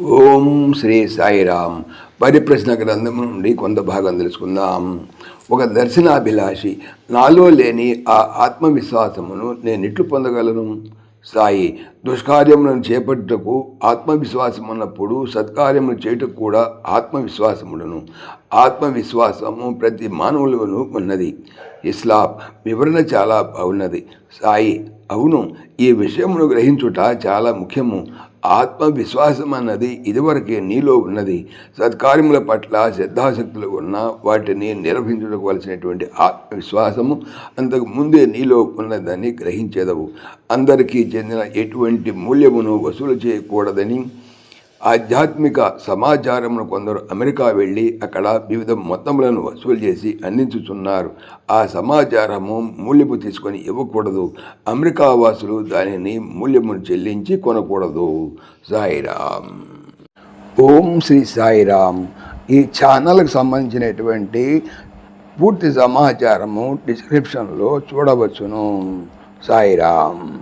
ఓం శ్రీ సాయిరామ్. పరిప్రశ్న గ్రంథం నుండి కొంత భాగం తెలుసుకుందాం. ఒక దర్శనాభిలాషి నాలో లేని ఆ ఆత్మవిశ్వాసమును నేను ఎట్లు పొందగలను? సాయి దుష్కార్యములను చేపట్టుటకు ఆత్మవిశ్వాసం ఉన్నప్పుడు సత్కార్యములు చేయుటకు కూడా ఆత్మవిశ్వాసములను. ఆత్మవిశ్వాసము ప్రతి మానవులను ఉన్నది. ఇస్లాం వివరణ చాలా బాగున్నది. సాయి అవును ఈ విషయమును గ్రహించుట చాలా ముఖ్యము. ఆత్మవిశ్వాసం అన్నది ఇదివరకే నీలో ఉన్నది. సత్కార్యముల పట్ల శ్రద్ధాశక్తులు ఉన్న వాటిని నిర్వహించుకోవలసినటువంటి ఆత్మవిశ్వాసము అంతకు ముందే నీలో ఉన్నదని గ్రహించేదవు. అందరికీ చెందిన ఎటువంటి మూల్యమును వసూలు చేయకూడదని ఆధ్యాత్మిక సమాచారమును కొందరు అమెరికా వెళ్ళి అక్కడ వివిధ మొత్తములను వసూలు చేసి అందించుతున్నారు ఆ సమాచారము మూల్యము తీసుకొని ఇవ్వకూడదు. అమెరికా వాసులు దానిని మూల్యమును చెల్లించి కొనకూడదు. సాయిరామ్. ఓం శ్రీ సాయిరామ్. ఈ ఛానల్కి సంబంధించినటువంటి పూర్తి సమాచారము డిస్క్రిప్షన్లో చూడవచ్చును. సాయిరామ్.